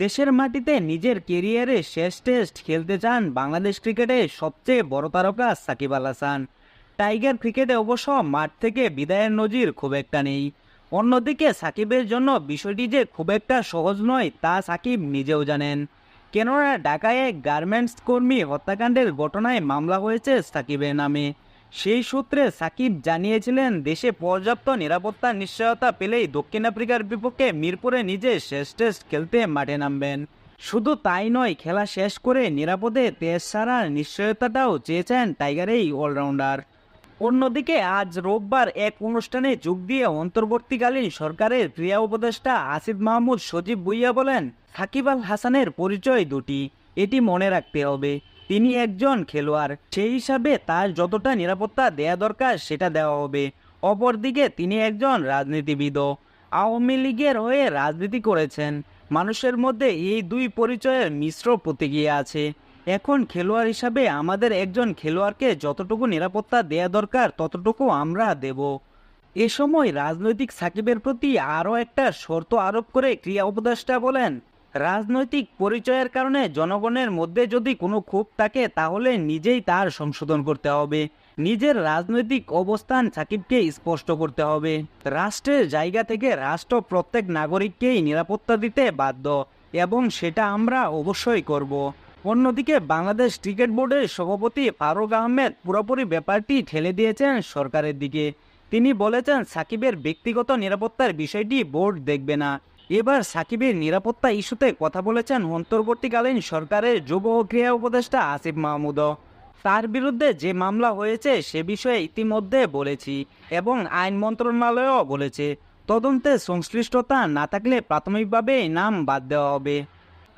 দেশের মাটিতে নিজের কেরিয়ারে শেষ টেস্ট খেলতে চান বাংলাদেশ ক্রিকেটে সবচেয়ে বড় তারকা সাকিব আল হাসান। টাইগার ক্রিকেটে অবশ্য মাঠ থেকে বিদায়ের নজির খুব একটা নেই। অন্যদিকে সাকিবের জন্য বিষয়টি যে খুব একটা সহজ নয় তা সাকিব নিজেও জানেন। কেননা ঢাকায় গার্মেন্টস কর্মী হত্যাকাণ্ডের ঘটনায় মামলা হয়েছে সাকিবের নামে। সেই সূত্রে সাকিব জানিয়েছিলেন, দেশে পর্যাপ্ত নিরাপত্তা নিশ্চয়তা পেলেই দক্ষিণ আফ্রিকার বিপক্ষে মিরপুরে নিজে শেষ টেস্ট খেলতে মাঠে নামবেন। শুধু তাই নয়, খেলা শেষ করে নিরাপদে তেজ সারার নিশ্চয়তাটাও চেয়েছেন টাইগার এই অলরাউন্ডার। অন্যদিকে, আজ রোববার এক অনুষ্ঠানে যোগ দিয়ে অন্তর্বর্তীকালীন সরকারের ক্রিয়া উপদেষ্টা আসিফ মাহমুদ সজীব ভুইয়া বলেন, সাকিব আল হাসানের পরিচয় দুটি, এটি মনে রাখতে হবে। তিনি একজন খেলোয়াড়। সেই হিসাবে তার যতটা নিরাপত্তা দেয়া দরকার সেটা দেওয়া হবে। অপরদিকে তিনি একজন রাজনীতিবিদও। আওয়ামী লীগের হয়ে রাজনীতি করেছেন। মানুষের মধ্যে এই দুই পরিচয়ের মিশ্র প্রতিক্রিয়া আছে। এখন খেলোয়াড় হিসাবে আমাদের একজন খেলোয়াড়কে যতটুকু নিরাপত্তা দেয়া দরকার ততটুকু আমরা দেব। এ সময় রাজনৈতিক সাকিবের প্রতি আরও একটা শর্ত আরোপ করে ক্রিয়া উপদেষ্টা বলেন রাজনৈতিক পরিচয়ের কারণে জনগণের মধ্যে যদি কোনো ক্ষোভ থাকে, তাহলে নিজেই তার সংশোধন করতে হবে। নিজের রাজনৈতিক অবস্থান সাকিবকে স্পষ্ট করতে হবে। রাষ্ট্রের জায়গা থেকে রাষ্ট্র প্রত্যেক নাগরিককেই নিরাপত্তা দিতে বাধ্য, এবং সেটা আমরা অবশ্যই করব। অন্যদিকে বাংলাদেশ ক্রিকেট বোর্ডের সভাপতি ফারুক আহমেদ পুরোপুরি ব্যাপারটি ঠেলে দিয়েছেন সরকারের দিকে। তিনি বলেছেন, সাকিবের ব্যক্তিগত নিরাপত্তার বিষয়টি বোর্ড দেখবে না। এবার সাকিবের নিরাপত্তা ইস্যুতে কথা বলেছেন অন্তর্বর্তীকালীন সরকারের যুব ও ক্রীড়া উপদেষ্টা আসিফ মাহমুদও। তার বিরুদ্ধে যে মামলা হয়েছে সে বিষয়ে ইতিমধ্যে বলেছি এবং আইন মন্ত্রণালয়ও বলেছে। তদন্তে সংশ্লিষ্টতা না থাকলে প্রাথমিকভাবে নাম বাদ দেওয়া হবে।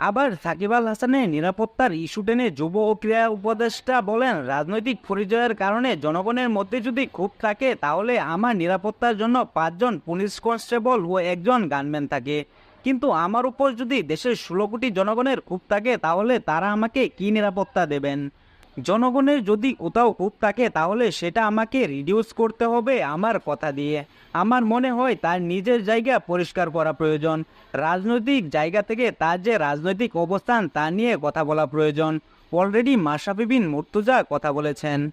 আবার সাকিব আল হাসানের নিরাপত্তার ইস্যু টেনে যুব ও ক্রীড়া উপদেষ্টা বলেন, রাজনৈতিক পরিচয়ের কারণে জনগণের মধ্যে যদি ক্ষোভ থাকে, তাহলে আমার নিরাপত্তার জন্য পাঁচজন পুলিশ কনস্টেবল ও একজন গানম্যান থাকে। কিন্তু আমার উপর যদি দেশের ষোলো কোটি জনগণের ক্ষোভ থাকে, তাহলে তারা আমাকে কি নিরাপত্তা দেবেন? জনগণের যদি কোথাও খুব থাকে, তাহলে সেটা আমাকে রিডিউস করতে হবে আমার কথা দিয়ে। আমার মনে হয় তার নিজের জায়গা পরিষ্কার করা প্রয়োজন। রাজনৈতিক জায়গা থেকে তার যে রাজনৈতিক অবস্থান, তা নিয়ে কথা বলা প্রয়োজন। অলরেডি মাশরাফি বিন মুর্তুজা কথা বলেছেন।